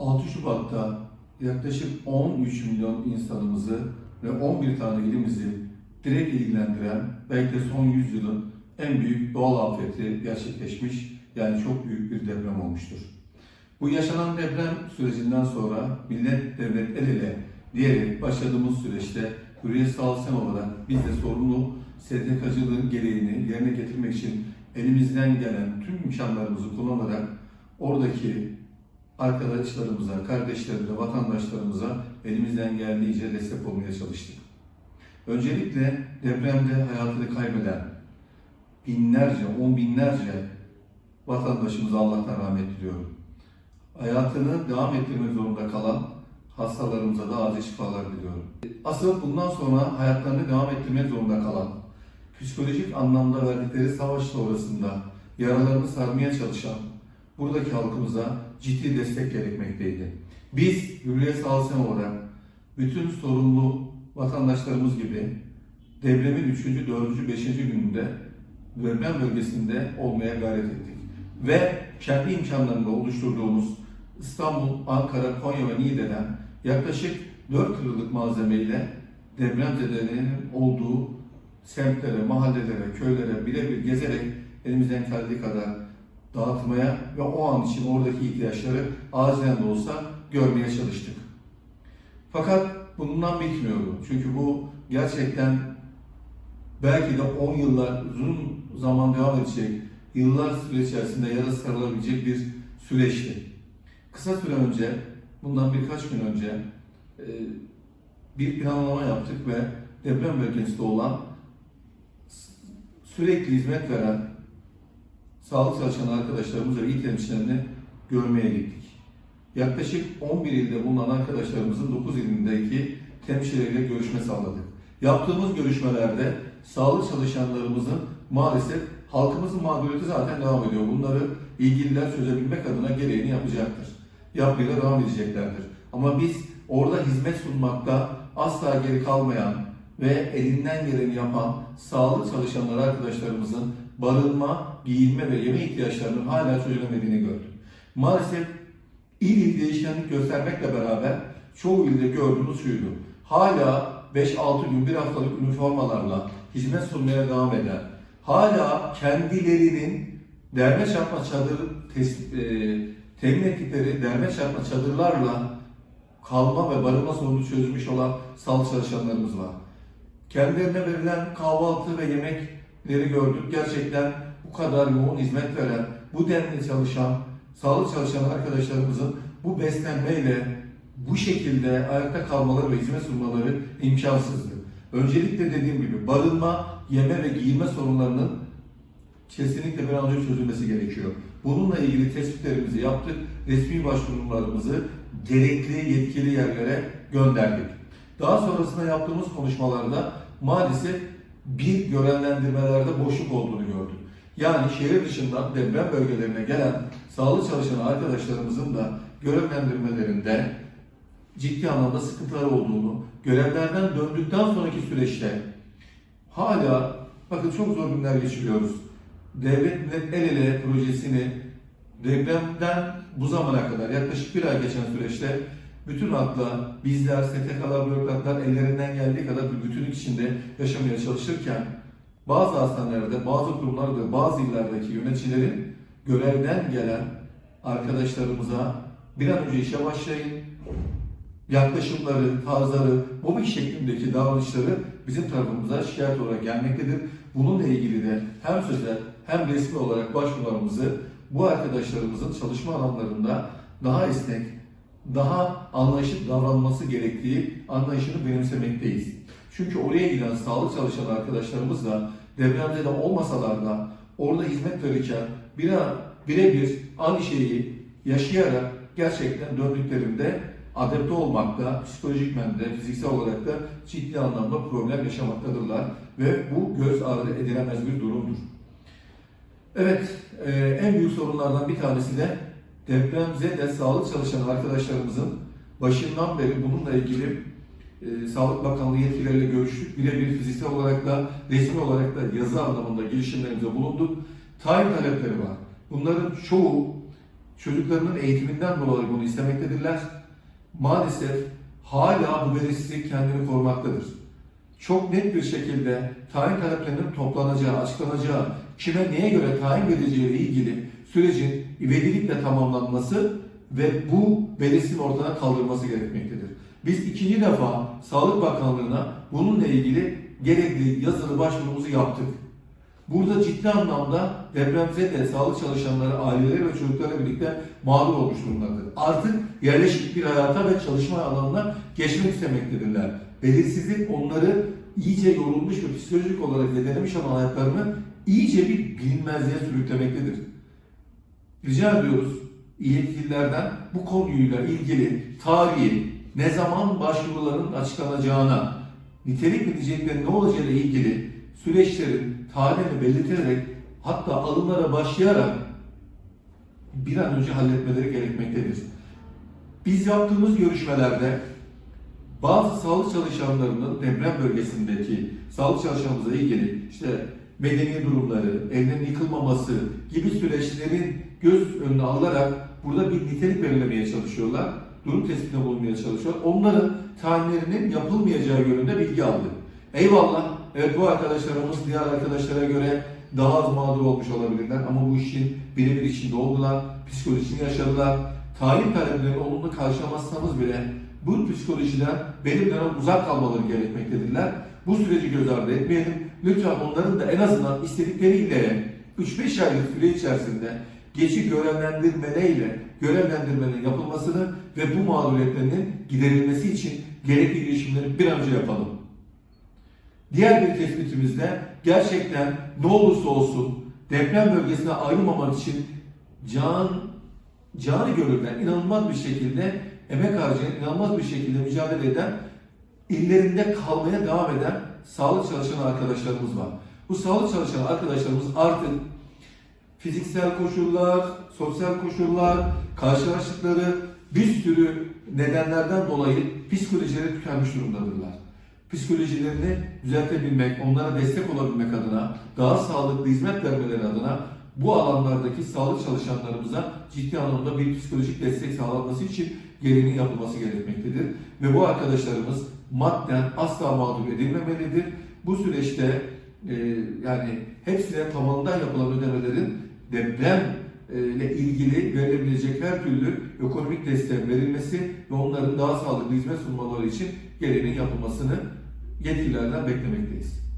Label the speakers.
Speaker 1: 6 Şubat'ta yaklaşık 13 milyon insanımızı ve 11 tane ilimizi direkt ilgilendiren belki de son 100 yılın en büyük doğal afeti gerçekleşmiş. Yani çok büyük bir deprem olmuştur. Bu yaşanan deprem sürecinden sonra millet devlet el ele diyerek başladığımız süreçte Hürriyet Sağlık Sen olarak biz de sorumlu STK'cılığın gereğini yerine getirmek için elimizden gelen tüm imkanlarımızı kullanarak oradaki arkadaşlarımıza, kardeşlerimize, vatandaşlarımıza elimizden geldiğince destek olmaya çalıştık. Öncelikle depremde hayatını kaybeden binlerce, on binlerce vatandaşımıza Allah'tan rahmet diliyorum. Hayatını devam ettirmek zorunda kalan hastalarımıza da acil şifalar diliyorum. Asıl bundan sonra hayatlarını devam ettirmek zorunda kalan, psikolojik anlamda verdikleri savaş sonrasında yaralarını sarmaya çalışan buradaki halkımıza ciddi destek gerekmekteydi. Biz Hürriyet Sağlık Sen olarak bütün sorumlu vatandaşlarımız gibi depremin 3. 4. 5. gününde deprem bölgesinde olmaya gayret ettik. Ve kendi imkanlarında oluşturduğumuz İstanbul, Ankara, Konya ve Niğde'den yaklaşık 4 yıllık malzemeyle depremzedelerin olduğu semtlere, mahallelere, köylere birebir gezerek elimizden geldiği kadar dağıtmaya ve o an için oradaki ihtiyaçları acilen de olsa görmeye çalıştık. Fakat bundan bitmiyordu. Çünkü bu gerçekten belki de 10 yıllar uzun zaman devam edecek, yıllar süre içerisinde yara sarılabilecek bir süreçti. Kısa süre önce, bundan birkaç gün önce e, bir planlama yaptık ve deprem bölgesinde olan sürekli hizmet veren sağlık çalışan arkadaşlarımız ve il temsilcilerini görmeye gittik. Yaklaşık 11 ilde bulunan arkadaşlarımızın 9 ilindeki temsilcileriyle görüşme sağladık. Yaptığımız görüşmelerde sağlık çalışanlarımızın maalesef halkımızın mağduriyeti zaten devam ediyor. Bunları ilgililer çözebilmek adına gereğini yapacaktır. Yapmaya devam edeceklerdir. Ama biz orada hizmet sunmakta asla geri kalmayan ve elinden geleni yapan sağlık çalışanları arkadaşlarımızın barınma, giyinme ve yeme ihtiyaçlarının hala çözülemediğini gördük. Maalesef il il değişkenlik göstermekle beraber çoğu ilde gördüğümüz şuydu. Hala 5-6 gün bir haftalık üniformalarla hizmet sunmaya devam eden, hala kendilerinin derme çarpma çadır tes- e, temin ettikleri derme çarpma çadırlarla kalma ve barınma sorunu çözmüş olan sağlık çalışanlarımız var. Kendilerine verilen kahvaltı ve yemekleri gördük. Gerçekten bu kadar yoğun hizmet veren, bu denli çalışan, sağlık çalışan arkadaşlarımızın bu beslenmeyle bu şekilde ayakta kalmaları ve hizmet sunmaları imkansızdı. Öncelikle dediğim gibi barınma, yeme ve giyinme sorunlarının kesinlikle bir an önce çözülmesi gerekiyor. Bununla ilgili tespitlerimizi yaptık, resmi başvurularımızı gerekli yetkili yerlere gönderdik. Daha sonrasında yaptığımız konuşmalarda maalesef bir görevlendirmelerde boşluk olduğunu gördük. Yani şehir dışından deprem bölgelerine gelen sağlık çalışan arkadaşlarımızın da görevlendirmelerinde ciddi anlamda sıkıntılar olduğunu, görevlerden döndükten sonraki süreçte hala bakın çok zor günler geçiriyoruz. Devlet El Ele projesini depremden bu zamana kadar yaklaşık bir ay geçen süreçte bütün hakla bizler, STK'lar, bürokratlar ellerinden geldiği kadar bir bütünlük içinde yaşamaya çalışırken bazı hastanelerde, bazı kurumlarda, bazı illerdeki yöneticilerin görevden gelen arkadaşlarımıza bir an önce işe başlayın, yaklaşımları, tarzları, mobbing şeklindeki davranışları bizim tarafımıza şikayet olarak gelmektedir. Bununla ilgili de hem sözel hem resmi olarak başvurularımızı bu arkadaşlarımızın çalışma alanlarında daha esnek, daha anlayışlı davranması gerektiği anlayışını benimsemekteyiz. Çünkü oraya giden sağlık çalışan arkadaşlarımız da depremde de olmasalar da orada hizmet verirken bire- birebir aynı şeyi yaşayarak gerçekten döndüklerinde adapte olmakta, psikolojikmen de, fiziksel olarak da ciddi anlamda problem yaşamaktadırlar ve bu göz ardı edilemez bir durumdur. Evet, e, en büyük sorunlardan bir tanesi de depremzede sağlık çalışan arkadaşlarımızın başından beri bununla ilgili e, Sağlık Bakanlığı yetkilileriyle görüştük. Birebir fiziksel olarak da resmi olarak da yazı anlamında girişimlerimize bulunduk. Tayin talepleri var. Bunların çoğu çocuklarının eğitiminden dolayı bunu istemektedirler. Maalesef hala bu belirsizlik kendini korumaktadır. Çok net bir şekilde tayin taleplerinin toplanacağı, açıklanacağı, kime neye göre tayin verileceği ile ilgili sürecin ivedilikle tamamlanması ve bu belirsizliğin ortadan kaldırılması gerekmektedir. Biz ikinci defa Sağlık Bakanlığı'na bununla ilgili gerekli yazılı başvurumuzu yaptık. Burada ciddi anlamda depremzede sağlık çalışanları, aileleri ve çocuklarla birlikte mağdur olmuş durumdadır. Artık yerleşik bir hayata ve çalışma alanına geçmek istemektedirler. Belirsizlik onları iyice yorulmuş ve psikolojik olarak zedelemiş olan hayatlarını iyice bir bilinmezliğe sürüklemektedir. Rica ediyoruz yetkililerden bu konuyla ilgili tarihi, ne zaman başvuruların açıklanacağına, nitelik ve niceliklerin ne olacağıyla ilgili süreçlerin tarihini belirterek hatta alımlara başlayarak bir an önce halletmeleri gerekmektedir. Biz yaptığımız görüşmelerde bazı sağlık çalışanlarının deprem bölgesindeki sağlık çalışanımızla ilgili işte medeni durumları, evlerin yıkılmaması gibi süreçlerin göz önüne alınarak burada bir nitelik belirlemeye çalışıyorlar. Durum tespitine bulunmaya çalışıyorlar. Onların tayinlerinin yapılmayacağı yönünde bilgi aldık. Eyvallah, evet bu arkadaşlarımız diğer arkadaşlara göre daha az mağdur olmuş olabilirler ama bu işin birebir içinde oldular, psikolojisini yaşadılar. Tayin taleplerini olumlu karşılamazsanız bile bu psikolojiden bir dönem uzak kalmaları gerekmektedirler. Bu süreci göz ardı etmeyelim. Lütfen onların da en azından istedikleriyle 3-5 aylık süre içerisinde geçici görevlendirmeleriyle görevlendirmenin yapılmasını ve bu mağduriyetlerinin giderilmesi için gerekli girişimleri bir an önce yapalım. Diğer bir tespitimizde gerçekten ne olursa olsun deprem bölgesine ayrılmamak için can canı gönülden inanılmaz bir şekilde emek harcayan, inanılmaz bir şekilde mücadele eden, illerinde kalmaya devam eden sağlık çalışan arkadaşlarımız var. Bu sağlık çalışan arkadaşlarımız artık fiziksel koşullar, sosyal koşullar, karşılaştıkları bir sürü nedenlerden dolayı psikolojileri tükenmiş durumdadırlar. Psikolojilerini düzeltebilmek, onlara destek olabilmek adına, daha sağlıklı hizmet vermeleri adına bu alanlardaki sağlık çalışanlarımıza ciddi anlamda bir psikolojik destek sağlanması için gereğinin yapılması gerekmektedir. Ve bu arkadaşlarımız madden asla mağdur edilmemelidir. Bu süreçte e, yani hepsine tavandan yapılan ödemelerin deprem ile ilgili verilebilecek her türlü ekonomik destek verilmesi ve onların daha sağlıklı hizmet sunmaları için gereğinin yapılmasını yetkililerden beklemekteyiz.